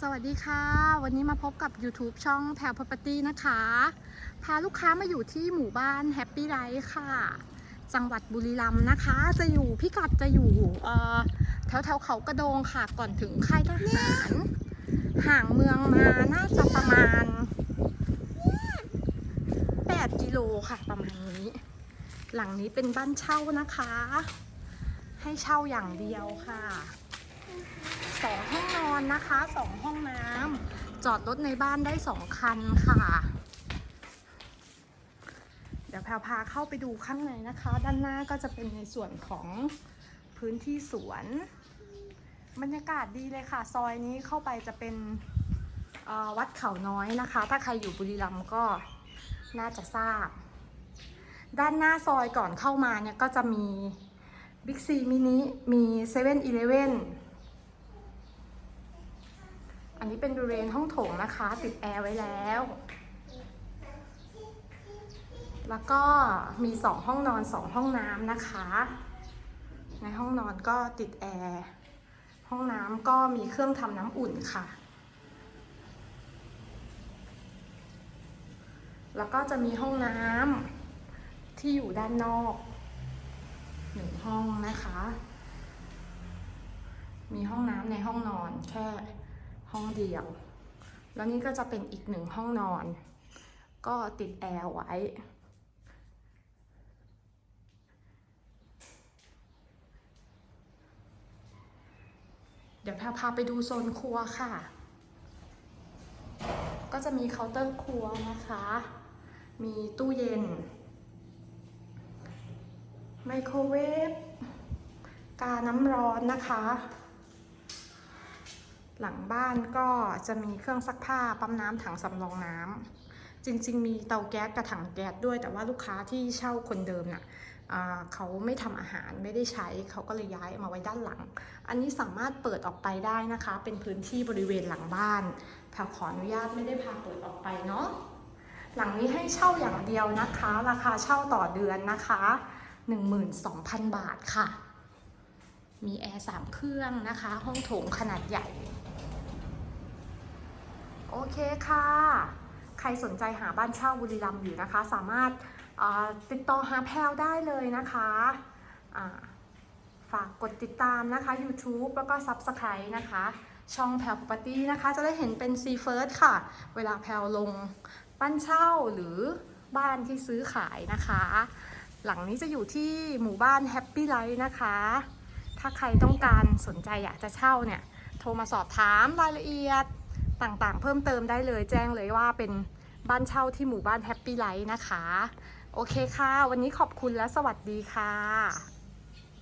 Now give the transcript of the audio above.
สวัสดีค่ะ วันนี้มาพบกับ YouTube ช่องแพล Property นะคะ พาลูกค้ามาอยู่ที่หมู่บ้าน Happy Life ค่ะ จังหวัดบุรีรัมย์นะคะ จะอยู่พิกัดจะอยู่แถวแถวเขากระโดงค่ะ ก่อนถึงค่ายทหาร ห่างเมืองมาน่าจะประมาณ 8 กิโลค่ะประมาณนี้ หลังนี้เป็นบ้านเช่านะคะ ให้เช่าอย่างเดียวค่ะสองห้อง อนนะคะสองห้องน้ำจอดรถในบ้านได้สองคันค่ะ เดี๋ยวแพรพาเข้าไปดูข้างในนะคะ ด้านหน้าก็จะเป็นในส่วนของพื้นที่สวน บรรยากาศดีเลยค่ะ ซอยนี้เข้าไปจะเป็นวัดเขาน้อยนะคะ ถ้าใครอยู่บุรีรัมย์ก็น่าจะทราบ ด้านหน้าซอยก่อนเข้ามาเนี่ยก็จะมีบิ๊กซีมินิมีเซเว่นอีเลฟเว่น อันนี้เป็นบริเวณห้องโถงนะคะ ติดแอร์ไว้แล้ว แล้วก็มีสองห้องนอนสองห้องน้ำนะคะ ในห้องนอนก็ติดแอร์ห้องน้ำก็มีเครื่องทำน้ำอุ่นค่ะ แล้วก็จะมีห้องน้ำที่อยู่ด้านนอกหนึ่งห้องนะคะ มีห้องน้ำในห้องนอนแค่ ห้องเดียว แล้วนี่ก็จะเป็นอีกหนึ่งห้องนอน ก็ติดแอร์ไว้ เดี๋ยวพาพาไปดูโซนครัวค่ะ ก็จะมีเคาน์เตอร์ครัวนะคะ มีตู้เย็น ไมโครเวฟกาน้ำร้อนนะคะ หลังบ้านก็จะมีเครื่องซักผ้าปั๊มน้ำถังสำรองน้ำจริง ๆ มีเตาแก๊สกับถังแก๊สด้วย แต่ว่าลูกค้าที่เช่าคนเดิมน่ะอ่าเขาไม่ทำอาหารไม่ได้ใช้เขาก็เลยย้ายมาไว้ด้านหลัง อันนี้สามารถเปิดออกไปได้นะคะ เป็นพื้นที่บริเวณหลังบ้านแพรขออนุญาตไม่ได้พาเปิดออกไปเนาะหลังนี้ให้เช่าอย่างเดียวนะคะ ราคาเช่าต่อเดือนนะคะ 12,000 บาทค่ะ มีแอร์สามเครื่องนะคะ ห้องโถงขนาดใหญ่ โอเคค่ะ ใครสนใจหาบ้านเช่าบุรีรัมย์อยู่นะคะ สามารถติดต่อหาแพลวได้เลยนะคะฝากกดติดตามนะคะ YouTube แล้วก็ Subscribe นะคะ ช่องแพลว Property นะคะ จะได้เห็นเป็น C First ค่ะ เวลาแพลวลงบ้านเช่าหรือบ้านที่ซื้อขายนะคะ หลังนี้จะอยู่ที่หมู่บ้าน Happy Life นะคะ ถ้าใครต้องการสนใจอยากจะเช่าเนี่ย โทรมาสอบถามรายละเอียด ต่างๆ เพิ่มเติมได้เลยแจ้งเลยว่าเป็นบ้านเช่าที่หมู่บ้านแฮปปี้ไลท์นะคะ โอเคค่ะ วันนี้ขอบคุณและสวัสดีค่ะ